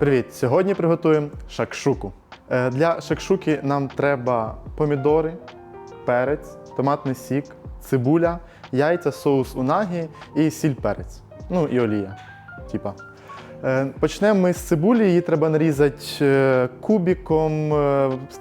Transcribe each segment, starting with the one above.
Привіт! Сьогодні приготуємо шакшуку. Е, Для шакшуки нам треба помідори, перець, томатний сік, цибуля, яйця, соус унагі і сіль перець. Ну і олія. Типа. Е, Почнемо ми з цибулі, її треба нарізати е, кубіком,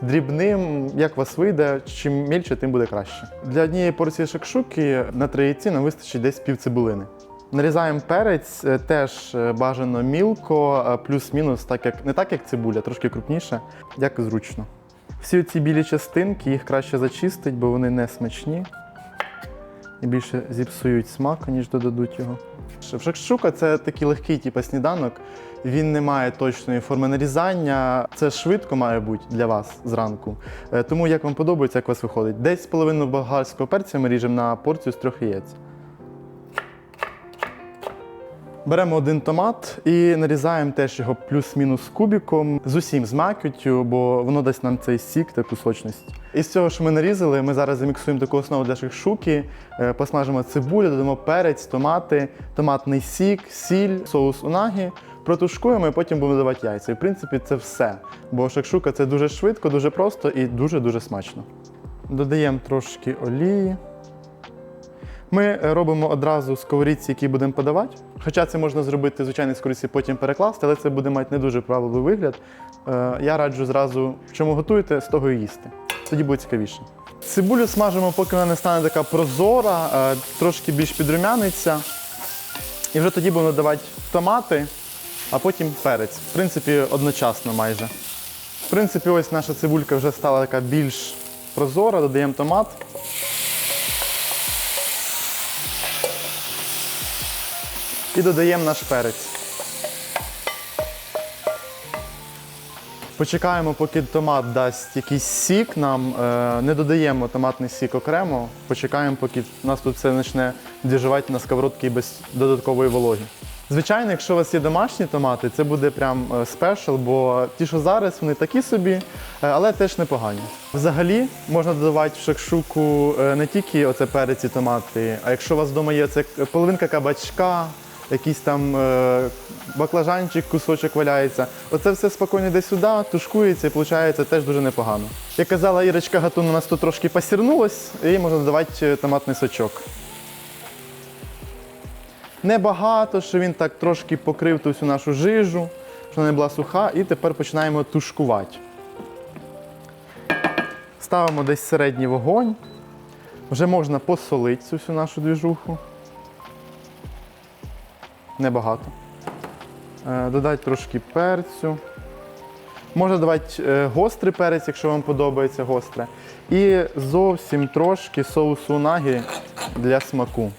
дрібним, як вас вийде, чим мільше, тим буде краще. Для однієї порції шакшуки на три яйці нам вистачить десь пів цибулини. Нарізаємо перець е, теж е, бажано мілко, е, плюс-мінус, так як не так як цибуля, трошки крупніше, як зручно. Всі ці білі частинки їх краще зачистити, бо вони не смачні і більше зіпсують смак, ніж додадуть його. Шакшука це такий легкий, типу, сніданок. Він не має точної форми нарізання. Це швидко має бути для вас зранку. Тому як вам подобається, як у вас виходить. Десь половину болгарського перця ми ріжемо на порцію з трьох яєць. Беремо один томат і нарізаємо теж його плюс-мінус кубіком з усім з макютю, бо воно дасть нам цей сік, таку сочність. Із цього, що ми нарізали, ми зараз заміксуємо таку основу для шакшуки, е, посмажимо цибулю, додамо перець, томати, томатний сік, сіль, соус унагі, протушкуємо і потім будемо додавати яйця. І в принципі це все. Бо шакшука це дуже швидко, дуже просто і дуже-дуже смачно. Додаємо трошки олії. Ми робимо одразу сковорідці, які будемо подавати. Хоча це можна зробити звичайно сковорідці, потім перекласти, але це буде мати не дуже правильний вигляд. Е, Я раджу зразу, чому готуєте, з того і їсти. Тоді буде цікавіше. Цибулю смажимо, поки вона не стане така прозора, е, трошки більш підрумяниться. І вже тоді будемо додавати томати, а потім перець. В принципі, одночасно майже. В принципі, ось наша цибулька вже стала така більш прозора, додаємо томат. І додаємо наш перець. Почекаємо, поки томат дасть якийсь сік нам. Е, Не додаємо томатний сік окремо. Почекаємо, поки нас тут все почне діжувати на сковородці без додаткової вологи. Звичайно, якщо у вас є домашні томати, це буде прям е, спешл, бо ті, що зараз, вони такі собі, е, але теж непогані. Взагалі можна додавати в шакшуку не тільки оце перець і томати, а якщо у вас вдома є це половинка кабачка, якийсь там е, баклажанчик, кусочок валяється. Оце все спокійно йде сюди, тушкується і виходить теж дуже непогано. Як казала Ірочка Гатун, у нас тут трошки посірнулось, і можна додавати е, томатний сочок. Небагато, що він так трошки покрив ту всю нашу жижу, щоб вона не була суха, і тепер починаємо тушкувати. Ставимо десь середній вогонь. Вже можна посолити цю всю нашу двіжуху. Небагато. Е, Додати трошки перцю. Можна додати е, гострий перець, якщо вам подобається гостре. І зовсім трошки соусу унагі для смаку.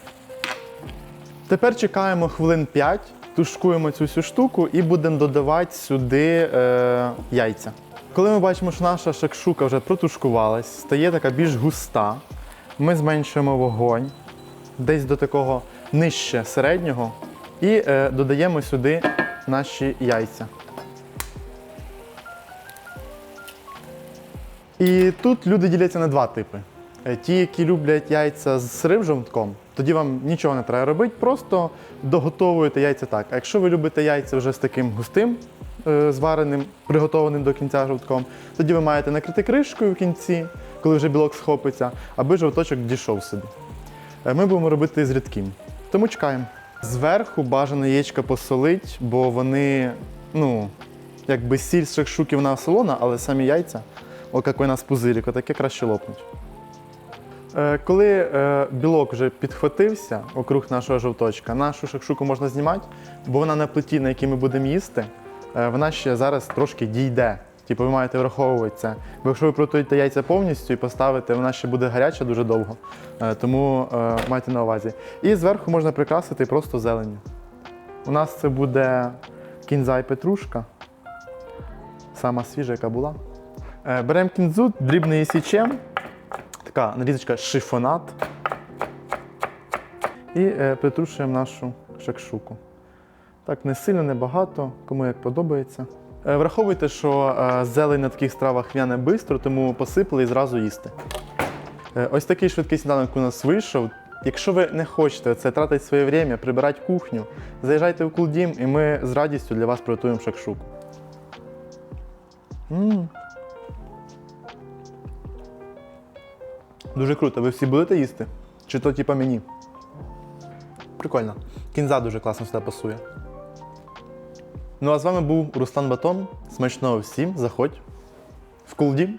Тепер чекаємо хвилин 5, тушкуємо цю всю штуку і будемо додавати сюди е, яйця. Коли ми бачимо, що наша шакшука вже протушкувалась, стає така більш густа, ми зменшуємо вогонь десь до такого нижче середнього і е, додаємо сюди наші яйця. І тут люди діляться на два типи. Е, Ті, які люблять яйця з сирим жовтком, тоді вам нічого не треба робити, просто доготовуєте яйця так. А якщо ви любите яйця вже з таким густим, е, звареним, приготованим до кінця жовтком, тоді ви маєте накрити кришкою в кінці, коли вже білок схопиться, аби жовточок дійшов собі. Е, Ми будемо робити з рідким. Тому чекаємо. Зверху бажано яєчка посолить, бо вони, ну, якби сіль з шакшуки вона солона, але самі яйця, о, як у нас пузирик, отаке краще лопнуть. Е, Коли е, білок вже підхватився округ нашого жовточка, нашу шакшуку можна знімати, бо вона на плиті, на якій ми будемо їсти, е, вона ще зараз трошки дійде. Типу ви маєте враховувати це. Бо якщо ви приготуєте яйця повністю і поставите, вона ще буде гаряча дуже довго. Е, Тому е, майте на увазі. І зверху можна прикрасити просто зеленню. У нас це буде кінза і петрушка. Сама свіжа, яка була. Е, Беремо кінзу, дрібно її січем. Така нарізочка шифонат. І е, притрушуємо нашу шакшуку. Так, не сильно, не багато, кому як подобається. Е, Враховуйте, що е, зелень на таких стравах в'яне швидко, тому посипали і зразу їсти. Е, Ось такий швидкий сніданок у нас вийшов. Якщо ви не хочете це тратити своє время, прибирати кухню, заїжджайте в Кулдім і ми з радістю для вас приготуємо шакшуку. М. Дуже круто. Ви всі будете їсти? Чи то типа мені? Прикольно. Кінза дуже класно сюди пасує. Ну а з вами був Руслан Батон. Смачного всім, заходь в Кулдім.